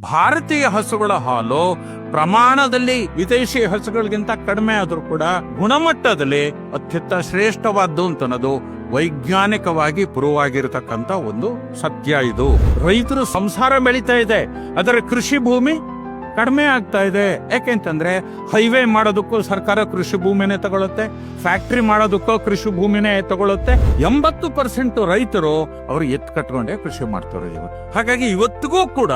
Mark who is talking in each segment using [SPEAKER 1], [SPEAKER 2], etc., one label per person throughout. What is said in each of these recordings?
[SPEAKER 1] ಭಾರತೀಯ ಹಸುಗಳ ಹಾಲು ಪ್ರಮಾಣದಲ್ಲಿ ವಿದೇಶಿ ಹಸುಗಳಿಗಿಂತ ಕಡಿಮೆ ಆದರೂ ಕೂಡ ಗುಣಮಟ್ಟದಲ್ಲಿ ಅತ್ಯಂತ ಶ್ರೇಷ್ಠವಾದ್ದು ಅಂತ ಅನ್ನೋದು ವೈಜ್ಞಾನಿಕವಾಗಿ ಪ್ರೂವ್ ಆಗಿರತಕ್ಕಂತ ಒಂದು ಸತ್ಯ ಇದು. ರೈತರು ಸಂಸಾರ ಬೆಳೀತಾ ಇದೆ. ಅದರ ಕೃಷಿ ಭೂಮಿ ಕಡಿಮೆ ಆಗ್ತಾ ಇದೆ. ಯಾಕೆಂತಂದ್ರೆ ಹೈವೇ ಮಾಡೋದಕ್ಕೂ ಸರ್ಕಾರ ಕೃಷಿ ಭೂಮಿನೇ ತಗೊಳುತ್ತೆ ಫ್ಯಾಕ್ಟ್ರಿ ಮಾಡೋದಕ್ಕೂ ಕೃಷಿ ಭೂಮಿನೇ ತಗೊಳುತ್ತೆ. ಎಂಬತ್ತು ಪರ್ಸೆಂಟ್ ರೈತರು ಅವರು ಎತ್ತು ಕಟ್ಕೊಂಡೇ ಕೃಷಿ ಮಾಡ್ತಾರೆ ಇವತ್ತು ಹಾಗಾಗಿ ಇವತ್ತಿಗೂ ಕೂಡ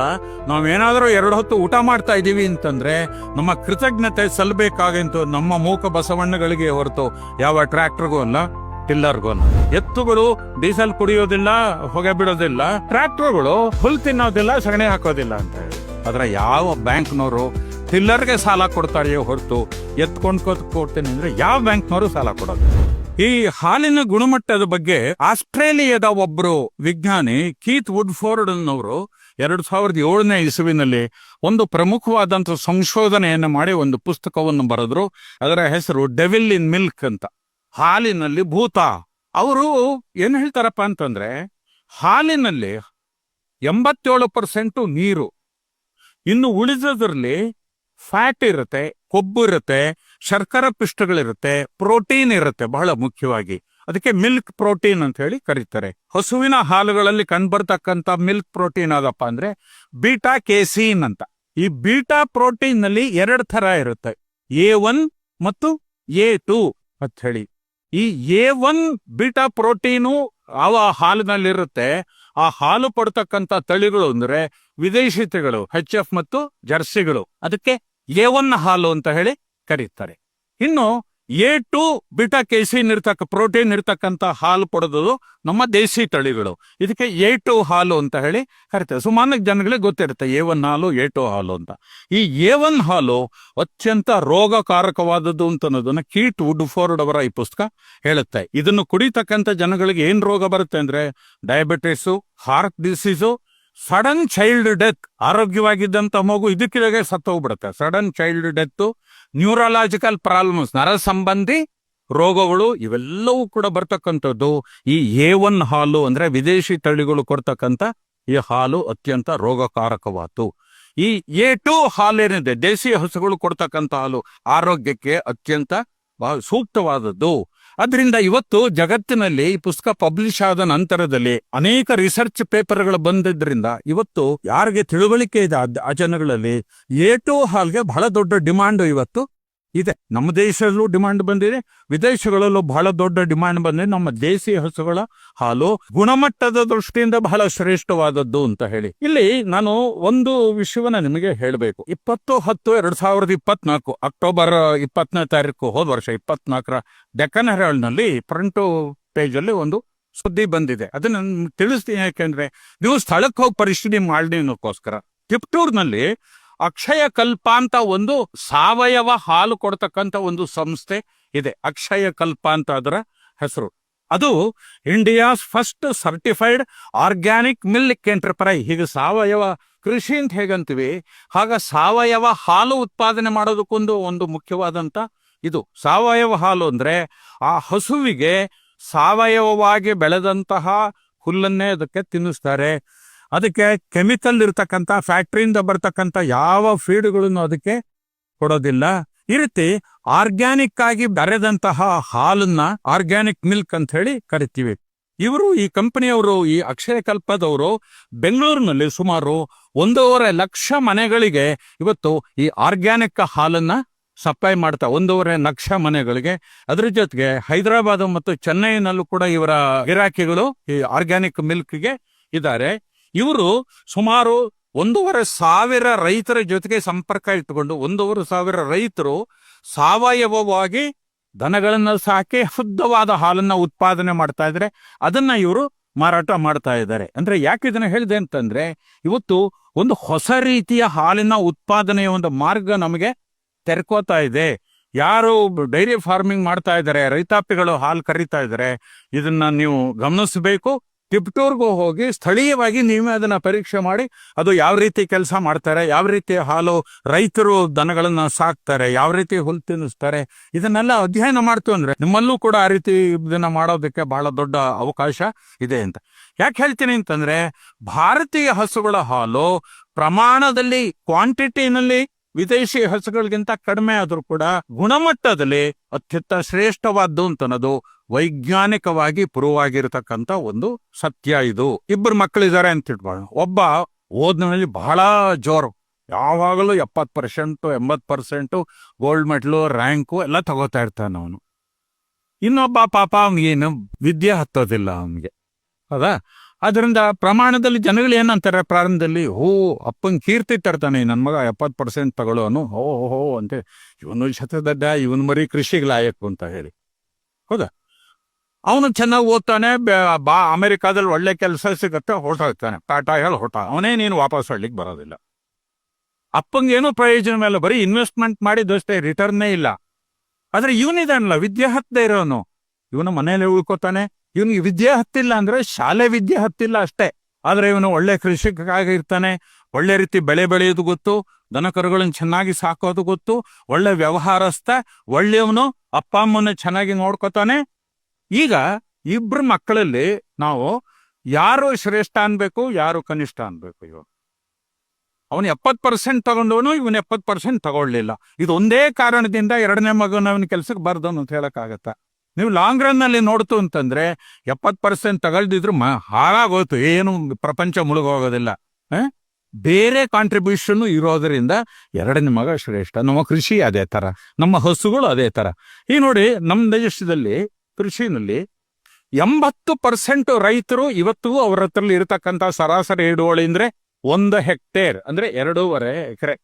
[SPEAKER 1] ನಾವೇನಾದರೂ ಎರಡು ಹೊತ್ತು ಊಟ ಮಾಡ್ತಾ ಇದ್ದೀವಿ ಅಂತಂದ್ರೆ ನಮ್ಮ ಕೃತಜ್ಞತೆ ಸಲ್ಲಬೇಕಾಗಿಂತು ನಮ್ಮ ಮೂಕ ಬಸವಣ್ಣಗಳಿಗೆ ಹೊರತು ಯಾವ ಟ್ರ್ಯಾಕ್ಟರ್ಗೂ ಅಲ್ಲ, ಟಿಲ್ಲರ್ಗೂ ಅಲ್ಲ. ಎತ್ತುಗಳು ಡೀಸೆಲ್ ಕುಡಿಯೋದಿಲ್ಲ, ಹೊಗೆ ಬಿಡೋದಿಲ್ಲ ಟ್ರ್ಯಾಕ್ಟರ್ಗಳು ಹುಲ್ ತಿನ್ನೋದಿಲ್ಲ, ಸಗಣಿ ಹಾಕೋದಿಲ್ಲ ಅಂತ ಹೇಳಿ. ಆದ್ರೆ ಯಾವ ಬ್ಯಾಂಕ್ನವರು ಟಿಲ್ಲರ್ಗೆ ಸಾಲ ಕೊಡ್ತಾರೆಯೋ ಹೊರತು ಎತ್ಕೊಂಡು ಕೊಡ್ತೇನೆ ಅಂದರೆ ಯಾವ ಬ್ಯಾಂಕ್ನವರು ಸಾಲ ಕೊಡೋದು? ಈ ಹಾಲಿನ ಗುಣಮಟ್ಟದ ಬಗ್ಗೆ ಆಸ್ಟ್ರೇಲಿಯಾದ ಒಬ್ಬರು ವಿಜ್ಞಾನಿ ಕೀತ್ ವುಡ್ಫೋರ್ಡ್ ಅನ್ನೋರು ಎರಡು ಸಾವಿರದ ಏಳನೇ ಇಸುವಿನಲ್ಲಿ ಒಂದು ಪ್ರಮುಖವಾದಂಥ ಸಂಶೋಧನೆಯನ್ನು ಮಾಡಿ ಒಂದು ಪುಸ್ತಕವನ್ನು ಬರೆದ್ರು. ಅದರ ಹೆಸರು ಡೆವಿಲ್ ಇನ್ ಮಿಲ್ಕ್ ಅಂತ. ಹಾಲಿನಲ್ಲಿ ಭೂತ. ಅವರು ಏನ್ ಹೇಳ್ತಾರಪ್ಪ ಅಂತಂದ್ರೆ ಹಾಲಿನಲ್ಲಿ ಎಂಬತ್ತೇಳು ಪರ್ಸೆಂಟು ನೀರು. ಇನ್ನು ಉಳಿದದ್ರಲ್ಲಿ ಫ್ಯಾಟ್ ಇರುತ್ತೆ, ಕೊಬ್ಬು ಇರುತ್ತೆ, ಶರ್ಕರ ಪಿಷ್ಟಗಳಿರುತ್ತೆ ಪ್ರೋಟೀನ್ ಇರುತ್ತೆ ಬಹಳ ಮುಖ್ಯವಾಗಿ. ಅದಕ್ಕೆ ಮಿಲ್ಕ್ ಪ್ರೋಟೀನ್ ಅಂತ ಹೇಳಿ ಕರೀತಾರೆ. ಹಸುವಿನ ಹಾಲುಗಳಲ್ಲಿ ಕಂಡ್ಬರ್ತಕ್ಕಂಥ ಮಿಲ್ಕ್ ಪ್ರೋಟೀನ್ ಅದಪ್ಪ ಅಂದ್ರೆ ಬೀಟಾ ಕೇಸೀನ್ ಅಂತ. ಈ ಬೀಟಾ ಪ್ರೋಟೀನ್ನಲ್ಲಿ ಎರಡು ತರ ಇರುತ್ತೆ. ಎ ಒನ್ ಮತ್ತು ಎ ಟು ಅಂತ ಹೇಳಿ. ಈ ಎ ಒನ್ ಬೀಟಾ ಪ್ರೋಟೀನು ಆ ಹಾಲಿನಲ್ಲಿರುತ್ತೆ ಆ ಹಾಲು ಪಡ್ತಕ್ಕಂಥ ತಳಿಗಳು ಅಂದ್ರೆ ವಿದೇಶಿ ತಳಿಗಳು ಹೆಚ್ ಎಫ್ ಮತ್ತು ಜರ್ಸಿಗಳು. ಅದಕ್ಕೆ ಒನ್ ಹಾಲು ಅಂತ ಹೇಳಿ ಕರೀತಾರೆ. ಇನ್ನು ಎ ಟು ಬಿಟಾ ಕೇಸಿನ್ ಇರ್ತಕ್ಕ ಪ್ರೋಟೀನ್ ಇರ್ತಕ್ಕಂಥ ಹಾಲು ಪಡೆದು ನಮ್ಮ ದೇಸಿ ತಳಿಗಳು. ಇದಕ್ಕೆ ಎ ಟು ಹಾಲು ಅಂತ ಹೇಳಿ ಕರಿತಾರೆ ಸುಮಾರು ಜನಗಳಿಗೆ ಗೊತ್ತಿರುತ್ತೆ, ಎ ಒನ್ ಹಾಲು, ಎ ಟು ಹಾಲು ಅಂತ. ಈ ಎ ಒನ್ ಹಾಲು ಅತ್ಯಂತ ರೋಗಕಾರಕವಾದದ್ದು ಅಂತ ಅನ್ನೋದನ್ನ ಕೀಟ್ ವುಡ್ ಫೋರ್ಡ್ ಅವರ ಈ ಪುಸ್ತಕ ಹೇಳುತ್ತೆ. ಇದನ್ನು ಕುಡಿತಕ್ಕಂಥ ಜನಗಳಿಗೆ ಏನು ರೋಗ ಬರುತ್ತೆ ಅಂದ್ರೆ, diabetes, heart disease sudden child death ಆರೋಗ್ಯವಾಗಿದ್ದಂತ ಮಗು ಇದಕ್ಕಿದಾಗೆ ಸತ್ತೋಗ್ಬಿಡುತ್ತೆ. Sudden child death neurological problems ನರ ಸಂಬಂಧಿ ರೋಗಗಳು ಇವೆಲ್ಲವೂ ಕೂಡ ಬರ್ತಕ್ಕಂಥದ್ದು. ಈ ಎ ಒನ್ ಹಾಲು ಅಂದ್ರೆ ವಿದೇಶಿ ತಳಿಗಳು ಕೊಡ್ತಕ್ಕಂಥ ಈ ಹಾಲು ಅತ್ಯಂತ ರೋಗಕಾರಕವಾತು ಈ ಎ ಟು ಹಾಲೇನಿದೆ ದೇಸಿ ಹಸುಗಳು ಕೊಡ್ತಕ್ಕಂಥ ಹಾಲು ಆರೋಗ್ಯಕ್ಕೆ ಅತ್ಯಂತ ಸೂಕ್ತವಾದದ್ದು. ಅದರಿಂದ ಇವತ್ತು ಜಗತ್ತಿನಲ್ಲಿ ಈ ಪುಸ್ತಕ ಪಬ್ಲಿಷ್ ಆದ ನಂತರದಲ್ಲಿ ಅನೇಕ ರಿಸರ್ಚ್ ಪೇಪರ್ಗಳು ಬಂದಿದ್ರಿಂದ ಇವತ್ತು ಯಾರಿಗೆ ತಿಳುವಳಿಕೆ ಇದೆ ಆ- ಆ ಜನಗಳಲ್ಲಿ ಎ ಟು ಹಾಲ್ಗೆ ಬಹಳ ದೊಡ್ಡ ಡಿಮಾಂಡ್ ಇವತ್ತು. ಇದೆ. ನಮ್ಮ ದೇಶದಲ್ಲೂ ಡಿಮಾಂಡ್ ಬಂದಿದೆ. ವಿದೇಶಗಳಲ್ಲೂ ಬಹಳ ದೊಡ್ಡ ಡಿಮಾಂಡ್ ಬಂದಿದೆ. ನಮ್ಮ ದೇಸಿ ಹಸುಗಳ ಹಾಲು ಗುಣಮಟ್ಟದ ದೃಷ್ಟಿಯಿಂದ ಬಹಳ ಶ್ರೇಷ್ಠವಾದದ್ದು ಅಂತ ಹೇಳಿ. ಇಲ್ಲಿ ನಾನು ಒಂದು ವಿಷಯವನ್ನ ನಿಮಗೆ ಹೇಳಬೇಕು. ಇಪ್ಪತ್ತು ಹತ್ತು ಎರಡ್ ಸಾವಿರದ ಇಪ್ಪತ್ನಾಲ್ಕು ಅಕ್ಟೋಬರ್ ಇಪ್ಪತ್ತನೇ ತಾರೀಕು ಹೋದ ವರ್ಷ ಇಪ್ಪತ್ನಾಲ್ಕರ ಡೆಕ್ಕನ್ ಹೆರಾಲ್ಡ್ನಲ್ಲಿ ಫ್ರಂಟ್ ಪೇಜ್ ಒಂದು ಸುದ್ದಿ ಬಂದಿದೆ. ಅದನ್ನ ತಿಳಿಸ್ತೀನಿ ಯಾಕೆಂದ್ರೆ ನೀವು ಸ್ಥಳಕ್ಕೆ ಹೋಗಿ ಪರಿಶೀಲನೆ ಮಾಡಿ ಅನ್ನೋಕ್ಕೋಸ್ಕರ ಟಿಪ್ಟೂರ್ನಲ್ಲಿ ಅಕ್ಷಯ ಕಲ್ಪ ಅಂತ ಒಂದು ಸಾವಯವ ಹಾಲು ಕೊಡ್ತಕ್ಕಂಥ ಒಂದು ಸಂಸ್ಥೆ ಇದೆ. ಅಕ್ಷಯ ಕಲ್ಪ ಅಂತ ಅದರ ಹೆಸರು. ಅದು India's first certified organic milk enterprise ಹೀಗೆ ಸಾವಯವ ಕೃಷಿ ಅಂತ ಹೇಗಂತೀವಿ, ಹಾಗ ಸಾವಯವ ಹಾಲು ಉತ್ಪಾದನೆ ಮಾಡೋದಕ್ಕೊಂದು ಒಂದು ಮುಖ್ಯವಾದಂತ ಇದು. ಸಾವಯವ ಹಾಲು ಅಂದ್ರೆ ಆ ಹಸುವಿಗೆ ಸಾವಯವವಾಗಿ ಬೆಳೆದಂತಹ ಹುಲ್ಲನ್ನೇ ಅದಕ್ಕೆ ತಿನ್ನಿಸ್ತಾರೆ. ಅದಕ್ಕೆ ಕೆಮಿಕಲ್ ಇರತಕ್ಕಂಥ ಫ್ಯಾಕ್ಟ್ರಿಯಿಂದ ಬರ್ತಕ್ಕಂಥ ಯಾವ ಫೀಡ್ಗಳನ್ನು ಅದಕ್ಕೆ ಕೊಡೋದಿಲ್ಲ. ಈ ರೀತಿ ಆರ್ಗ್ಯಾನಿಕ್ ಆಗಿ ಬರೆದಂತಹ ಹಾಲನ್ನ ಆರ್ಗ್ಯಾನಿಕ್ ಮಿಲ್ಕ್ ಅಂತ ಹೇಳಿ ಕರಿತೀವಿ. ಇವರು ಈ ಕಂಪನಿಯವರು, ಈ ಅಕ್ಷಯ ಕಲ್ಪದವರು ಬೆಂಗಳೂರಿನಲ್ಲಿ ಸುಮಾರು ಒಂದೂವರೆ ಲಕ್ಷ ಮನೆಗಳಿಗೆ ಇವತ್ತು ಈ ಆರ್ಗ್ಯಾನಿಕ್ ಹಾಲನ್ನ ಸಪ್ಲೈ ಮಾಡ್ತಾ, ಒಂದೂವರೆ ಲಕ್ಷ ಮನೆಗಳಿಗೆ. ಅದ್ರ ಜೊತೆಗೆ ಹೈದರಾಬಾದ್ ಮತ್ತು ಚೆನ್ನೈನಲ್ಲೂ ಕೂಡ ಇವರ ಗಿರಾಕಿಗಳು ಈ ಆರ್ಗ್ಯಾನಿಕ್ ಮಿಲ್ಕ್ಗೆ ಇದ್ದಾರೆ. ಇವರು ಸುಮಾರು ಒಂದೂವರೆ ಸಾವಿರ ರೈತರ ಜೊತೆಗೆ ಸಂಪರ್ಕ ಇಟ್ಟುಕೊಂಡು, ಒಂದೂವರೆ ಸಾವಿರ ರೈತರು ಸಾವಯವವಾಗಿ ದನಗಳನ್ನ ಸಾಕಿ ಶುದ್ಧವಾದ ಹಾಲನ್ನ ಉತ್ಪಾದನೆ ಮಾಡ್ತಾ ಇದ್ರೆ ಅದನ್ನ ಇವರು ಮಾರಾಟ ಮಾಡ್ತಾ ಇದ್ದಾರೆ. ಅಂದ್ರೆ ಯಾಕೆ ಇದನ್ನ ಹೇಳಿದೆ ಅಂತಂದ್ರೆ, ಇವತ್ತು ಒಂದು ಹೊಸ ರೀತಿಯ ಹಾಲಿನ ಉತ್ಪಾದನೆಯ ಒಂದು ಮಾರ್ಗ ನಮಗೆ ತೆರ್ಕೋತಾ ಇದೆ. ಯಾರು ಡೈರಿ ಫಾರ್ಮಿಂಗ್ ಮಾಡ್ತಾ ಇದ್ದಾರೆ, ರೈತಾಪಿಗಳು ಹಾಲು ಕರೀತಾ ಇದ್ದಾರೆ. ಇದನ್ನ ನೀವು ಗಮನಿಸಬೇಕು. ಟಿಪ್ಟೂರ್ಗೂ ಹೋಗಿ ಸ್ಥಳೀಯವಾಗಿ ನೀವೇ ಅದನ್ನ ಪರೀಕ್ಷೆ ಮಾಡಿ ಅದು ಯಾವ ರೀತಿ ಕೆಲಸ ಮಾಡ್ತಾರೆ, ಯಾವ ರೀತಿ ಹಾಲು ರೈತರು ದನಗಳನ್ನ ಸಾಕ್ತಾರೆ, ಯಾವ ರೀತಿ ಹುಲ್ ತಿನ್ನಿಸ್ತಾರೆ, ಇದನ್ನೆಲ್ಲ ಅಧ್ಯಯನ ಮಾಡ್ತು ಅಂದ್ರೆ ನಿಮ್ಮಲ್ಲೂ ಕೂಡ ಆ ರೀತಿ ಇದನ್ನ ಮಾಡೋದಕ್ಕೆ ಬಹಳ ದೊಡ್ಡ ಅವಕಾಶ ಇದೆ ಅಂತ. ಯಾಕೆ ಹೇಳ್ತೀನಿ ಅಂತಂದ್ರೆ ಭಾರತೀಯ ಹಸುಗಳ ಹಾಲು ಪ್ರಮಾಣದಲ್ಲಿ ಕ್ವಾಂಟಿಟಿನಲ್ಲಿ ವಿದೇಶಿ ಹಸುಗಳಿಗಿಂತ ಕಡಿಮೆ ಆದ್ರೂ ಕೂಡ ಗುಣಮಟ್ಟದಲ್ಲಿ ಅತ್ಯಂತ ಶ್ರೇಷ್ಠವಾದ್ದು ಅಂತನದು ವೈಜ್ಞಾನಿಕವಾಗಿ ಪ್ರೂವ್ ಆಗಿರತಕ್ಕಂತ ಒಂದು ಸತ್ಯ ಇದು. ಇಬ್ಬರು ಮಕ್ಕಳಿದ್ದಾರೆ ಅಂತ ಇಟ್ಬಾಳ ಒಬ್ಬ ಓದಿನಲ್ಲಿ ಬಹಳ ಜೋರು. ಯಾವಾಗಲೂ ಎಪ್ಪತ್ತು ಪರ್ಸೆಂಟು ಎಂಬತ್ತು ಪರ್ಸೆಂಟು ಗೋಲ್ಡ್ ಮೆಡ್ಲು ರ್ಯಾಂಕು ಎಲ್ಲ ತಗೋತಾ ಇರ್ತಾನೆ ಅವನು. ಇನ್ನೊಬ್ಬ ಪಾಪ ಅವನಿಗೇನು ವಿದ್ಯೆ ಹತ್ತೋದಿಲ್ಲ ಅವನಿಗೆ. ಹೌದಾ? ಅದರಿಂದ ಪ್ರಮಾಣದಲ್ಲಿ ಜನಗಳು ಏನಂತಾರೆ ಪ್ರಾರಂಭದಲ್ಲಿ ಹೋ ಅಪ್ಪನ ಕೀರ್ತಿ ತರ್ತಾನೆ ನನ್ನ ಮಗ ಎಪ್ಪತ್ತು ಪರ್ಸೆಂಟ್ ತಗೊಳ್ಳೋನು ಹೋ, ಹೋ ಅಂತ. ಇವನು ಶತದಡ್ಡ ಇವನು ಮರಿ ಕೃಷಿಗೆ ಲಾಯಕು ಅಂತ ಹೇಳಿ. ಹೌದಾ? ಅವನು ಚೆನ್ನಾಗಿ ಓದ್ತಾನೆ, ಬೆ- ಅಮೆರಿಕಾದಲ್ಲಿ ಒಳ್ಳೆ ಕೆಲಸ ಸಿಗತ್ತೆ ಹೊರಟೋಗ್ತಾನೆ ಹೇಳಿ ಹೊರಟ. ಅವನೇ ನೀನು ವಾಪಸ್ ಹಳ್ಳಿಗೆ ಬರೋದಿಲ್ಲ. ಅಪ್ಪಂಗೇನು ಪ್ರಯೋಜನ ಮೇಲೆ ಬರೀ ಇನ್ವೆಸ್ಟ್ಮೆಂಟ್ ಮಾಡಿದಷ್ಟೇ ರಿಟರ್ನೇ ಇಲ್ಲ. ಆದ್ರೆ ಇವನಿದಾನಲ್ಲ ವಿದ್ಯೆ ಹತ್ತದೇ ಇರೋನು. ಇವನು ಮನೇಲಿ ಉಳ್ಕೋತಾನೆ. ಇವನಿಗೆ ವಿದ್ಯೆ ಹತ್ತಿಲ್ಲ ಅಂದ್ರೆ ಶಾಲೆ ವಿದ್ಯೆ ಹತ್ತಿಲ್ಲ ಅಷ್ಟೇ. ಆದ್ರೆ ಇವನು ಒಳ್ಳೆ ಕೃಷಿಕಾಗಿರ್ತಾನೆ ಒಳ್ಳೆ ರೀತಿ ಬೆಳೆ ಬೆಳೆಯೋದು ಗೊತ್ತು. ದನ ಕರುಗಳನ್ನ ಚೆನ್ನಾಗಿ ಸಾಕೋದು ಗೊತ್ತು. ಒಳ್ಳೆ ವ್ಯವಹಾರಸ್ಥ, ಒಳ್ಳೆಯವನು ಅಪ್ಪ ಅಮ್ಮನ ಚೆನ್ನಾಗಿ ನೋಡ್ಕೋತಾನೆ. ಈಗ ಇಬ್ರು ಮಕ್ಕಳಲ್ಲಿ ನಾವು ಯಾರು ಶ್ರೇಷ್ಠ ಅನ್ಬೇಕು, ಯಾರು ಕನಿಷ್ಠ ಅನ್ಬೇಕು ಇವಾಗ ಅವನು ಎಪ್ಪತ್ ಪರ್ಸೆಂಟ್ ತಗೊಂಡವನು, ಇವನು ಎಪ್ಪತ್ತು ಪರ್ಸೆಂಟ್ ತಗೊಳ್ಳಿಲ್ಲ. ಇದು ಒಂದೇ ಕಾರಣದಿಂದ ಎರಡನೇ ಮಗನ ಅವನ ಕೆಲ್ಸಕ್ಕೆ ಬರ್ದವನು ಅಂತ ಹೇಳಕ್ಕಾಗತ್ತ ನೀವು ಲಾಂಗ್ ರನ್ನಲ್ಲಿ ನೋಡ್ತು ಅಂತಂದ್ರೆ ಎಪ್ಪತ್ ಪರ್ಸೆಂಟ್ ತಗೊಳ್ದಿದ್ರು ಮ, ಹಾಳಾಗೋಯ್ತು. ಏನು ಪ್ರಪಂಚ ಮುಳುಗೋಗೋದಿಲ್ಲ? ಬೇರೆ ಕಾಂಟ್ರಿಬ್ಯೂಷನ್ ಇರೋದರಿಂದ ಎರಡನೇ ಮಗ ಶ್ರೇಷ್ಠ. ನಮ್ಮ ಕೃಷಿ ಅದೇ ತರ. ನಮ್ಮ ಹಸುಗಳು ಅದೇ ತರ. ಈ ನೋಡಿ ನಮ್ಮ ದೇಶದಲ್ಲಿ ಕೃಷಿನಲ್ಲಿ ಎಂಬತ್ತು ಪರ್ಸೆಂಟ್ ರೈತರು ಇವತ್ತು ಅವ್ರ ಹತ್ರಲ್ಲಿ ಇರತಕ್ಕಂತ ಸರಾಸರಿ ಹಿಡುವಳಿ ಅಂದ್ರೆ ಒಂದು ಹೆಕ್ಟೇರ್, ಅಂದ್ರೆ ಎರಡೂವರೆ ಎಕರೆ.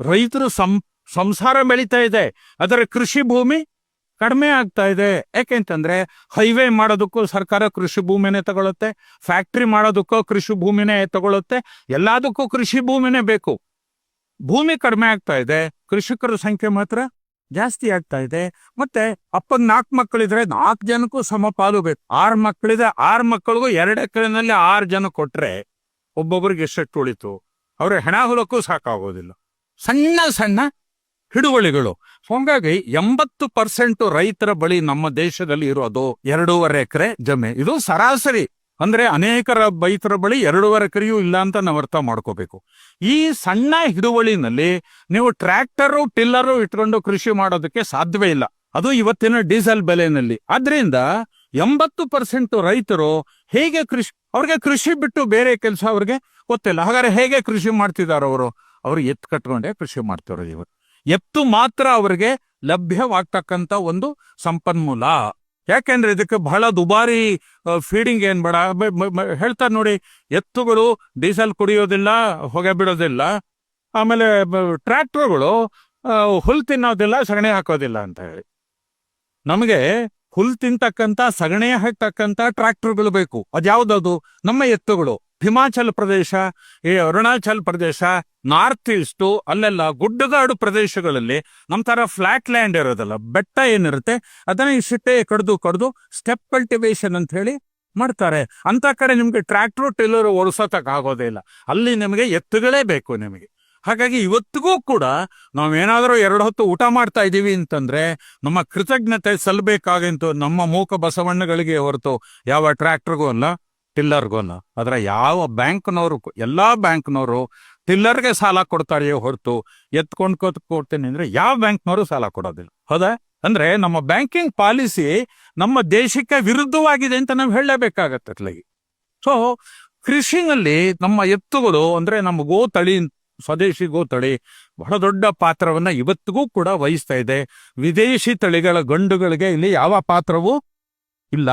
[SPEAKER 1] ರೈತರು ಸಂಸಾರ ಬೆಳೀತಾ ಇದೆ, ಅದರ ಕೃಷಿ ಭೂಮಿ ಕಡಿಮೆ ಆಗ್ತಾ ಇದೆ. ಯಾಕೆಂತಂದ್ರೆ ಹೈವೇ ಮಾಡೋದಕ್ಕೂ ಸರ್ಕಾರ ಕೃಷಿ ಭೂಮಿನೇ ತಗೊಳುತ್ತೆ, ಫ್ಯಾಕ್ಟ್ರಿ ಮಾಡೋದಕ್ಕೂ ಕೃಷಿ ಭೂಮಿನೇ ತಗೊಳುತ್ತೆ, ಎಲ್ಲದಕ್ಕೂ ಕೃಷಿ ಭೂಮಿನೇ ಬೇಕು. ಭೂಮಿ ಕಡಿಮೆ ಆಗ್ತಾ ಇದೆ, ಕೃಷಿಕರ ಸಂಖ್ಯೆ ಮಾತ್ರ ಜಾಸ್ತಿ ಆಗ್ತಾ ಇದೆ. ಮತ್ತೆ ಅಪ್ಪಗ್ ನಾಲ್ಕು ಮಕ್ಕಳಿದ್ರೆ ನಾಲ್ಕು ಜನಕ್ಕೂ ಸಮಪಾಲು ಬೇಕು. ಆರು ಮಕ್ಕಳಿದೆ ಆರು ಮಕ್ಕಳಿಗೂ ಎರಡು ಎಕರೆನಲ್ಲಿ ಆರು ಜನ ಕೊಟ್ರೆ ಒಬ್ಬೊಬ್ಬರಿಗೆ ಎಷ್ಟೆಷ್ಟು ಉಳಿತು? ಅವ್ರ ಹೆಣ ಹುಲಕ್ಕೂ ಸಾಕಾಗೋದಿಲ್ಲ. ಸಣ್ಣ ಸಣ್ಣ ಹಿಡುವಳಿಗಳು. ಹಾಗಾಗಿ ಎಂಬತ್ತು ಪರ್ಸೆಂಟ್ ರೈತರ ಬಳಿ ನಮ್ಮ ದೇಶದಲ್ಲಿ ಇರೋದು ಎರಡೂವರೆ ಎಕರೆ ಜಮೆ. ಇದು ಸರಾಸರಿ ಅಂದ್ರೆ ಅನೇಕರ ರೈತರ ಬಳಿ ಎರಡೂವರೆ ಕರಿಯೂ ಇಲ್ಲ ಅಂತ ನಾವು ಅರ್ಥ ಮಾಡ್ಕೋಬೇಕು. ಈ ಸಣ್ಣ ಹಿಡುವಳಿನಲ್ಲಿ ನೀವು ಟ್ರ್ಯಾಕ್ಟರು, ಟಿಲ್ಲರು ಇಟ್ಕೊಂಡು ಕೃಷಿ ಮಾಡೋದಕ್ಕೆ ಸಾಧ್ಯವೇ ಇಲ್ಲ. ಅದು ಇವತ್ತಿನ ಡೀಸೆಲ್ ಬೆಲೆನಲ್ಲಿ. ಆದ್ರಿಂದ ಎಂಬತ್ತು ಪರ್ಸೆಂಟ್ ರೈತರು ಹೇಗೆ ಕೃಷಿ, ಅವ್ರಿಗೆ ಕೃಷಿ ಬಿಟ್ಟು ಬೇರೆ ಕೆಲಸ ಅವ್ರಿಗೆ ಗೊತ್ತಿಲ್ಲ. ಹಾಗಾದ್ರೆ ಹೇಗೆ ಕೃಷಿ ಮಾಡ್ತಿದ್ದಾರೆ ಅವರು? ಅವ್ರು ಎತ್ತು ಕಟ್ಕೊಂಡೇ ಕೃಷಿ ಮಾಡ್ತಿರೋದು ಇವರು. ಎತ್ತು ಮಾತ್ರ ಅವರಿಗೆ ಲಭ್ಯವಾಗ್ತಕ್ಕಂಥ ಒಂದು ಸಂಪನ್ಮೂಲ. ಯಾಕೆಂದ್ರೆ ಇದಕ್ಕೆ ಬಹಳ ದುಬಾರಿ ಫೀಡಿಂಗ್ ಏನ್ ಬೇಡ. ಹೇಳ್ತಾರೆ ನೋಡಿ, ಎತ್ತುಗಳು ಡೀಸೆಲ್ ಕುಡಿಯೋದಿಲ್ಲ, ಹೊಗೆ ಬಿಡೋದಿಲ್ಲ, ಆಮೇಲೆ ಟ್ರ್ಯಾಕ್ಟರ್ಗಳು ಹುಲ್ ತಿನ್ನೋದಿಲ್ಲ, ಸಗಣಿ ಹಾಕೋದಿಲ್ಲ ಅಂತ ಹೇಳಿ. ನಮಗೆ ಹುಲ್ ತಿಂತಕ್ಕಂಥ, ಸಗಣಿ ಹಾಕ್ತಕ್ಕಂಥ ಟ್ರ್ಯಾಕ್ಟರ್ಗಳು ಬೇಕು. ಅದ್ಯಾವ್ದದು? ನಮ್ಮ ಎತ್ತುಗಳು. ಹಿಮಾಚಲ ಪ್ರದೇಶ, ಈ ಅರುಣಾಚಲ್ ಪ್ರದೇಶ, ನಾರ್ತ್ ಈಸ್ಟ್ ಅಲ್ಲೆಲ್ಲ ಗುಡ್ಡಗಾಡು ಪ್ರದೇಶಗಳಲ್ಲಿ ನಮ್ಮ ಥರ ಫ್ಲಾಟ್ ಲ್ಯಾಂಡ್ ಇರೋದಲ್ಲ, ಬೆಟ್ಟ ಏನಿರುತ್ತೆ ಅದನ್ನ ಸಿಟ್ಟೆ ಕಡ್ದು ಕಡ್ದು ಸ್ಟೆಪ್ ಕಲ್ಟಿವೇಶನ್ ಅಂತ ಹೇಳಿ ಮಾಡ್ತಾರೆ. ಅಂತ ಕಡೆ ನಿಮಗೆ ಟ್ರ್ಯಾಕ್ಟ್ರು, ಟಿಲ್ಲರ್ ಆಗೋದೇ ಇಲ್ಲ. ಅಲ್ಲಿ ನಿಮಗೆ ಎತ್ತುಗಳೇ ಬೇಕು ನಿಮಗೆ. ಹಾಗಾಗಿ ಇವತ್ತಿಗೂ ಕೂಡ ನಾವೇನಾದ್ರೂ ಎರಡು ಹೊತ್ತು ಊಟ ಮಾಡ್ತಾ ಇದ್ದೀವಿ ಅಂತಂದ್ರೆ ನಮ್ಮ ಕೃತಜ್ಞತೆ ಸಲ್ಲಬೇಕಾಗಿಂತು ನಮ್ಮ ಮೂಕ ಬಸವಣ್ಣಗಳಿಗೆ ಹೊರತು ಯಾವ ಟ್ರ್ಯಾಕ್ಟ್ರಿಗೂ ಅಲ್ಲ. ಟಿಲ್ಲರ್ಗೂ ಅಲ್ಲ ಆದ್ರೆ ಯಾವ ಬ್ಯಾಂಕ್ನವರು ಎಲ್ಲಾ ಬ್ಯಾಂಕ್ನವರು ಟಿಲ್ಲರ್ಗೆ ಸಾಲ ಕೊಡ್ತಾರೆಯೋ ಹೊರತು ಎತ್ಕೊಂಡ್ ಕೊಡ್ತೇನೆ ಅಂದ್ರೆ ಯಾವ ಬ್ಯಾಂಕ್ನವರು ಸಾಲ ಕೊಡೋದಿಲ್ಲ. ಹೌದಾ? ಅಂದ್ರೆ ನಮ್ಮ ಬ್ಯಾಂಕಿಂಗ್ ಪಾಲಿಸಿ ನಮ್ಮ ದೇಶಕ್ಕೆ ವಿರುದ್ಧವಾಗಿದೆ ಅಂತ ನಾವು ಹೇಳಲೇಬೇಕಾಗತ್ತೆ ಅತ್ಲಾಗಿ ಸೊ ಕೃಷಿನಲ್ಲಿ ನಮ್ಮ ಎತ್ತುಗಳು ಅಂದ್ರೆ ನಮ್ಮ ಗೋ ತಳಿ ಸ್ವದೇಶಿ ಗೋ ತಳಿ ಬಹಳ ದೊಡ್ಡ ಪಾತ್ರವನ್ನ ಇವತ್ತಿಗೂ ಕೂಡ ವಹಿಸ್ತಾ ಇದೆ. ವಿದೇಶಿ ತಳಿಗಳ ಗಂಡುಗಳಿಗೆ ಇಲ್ಲಿ ಯಾವ ಪಾತ್ರವೂ ಇಲ್ಲ.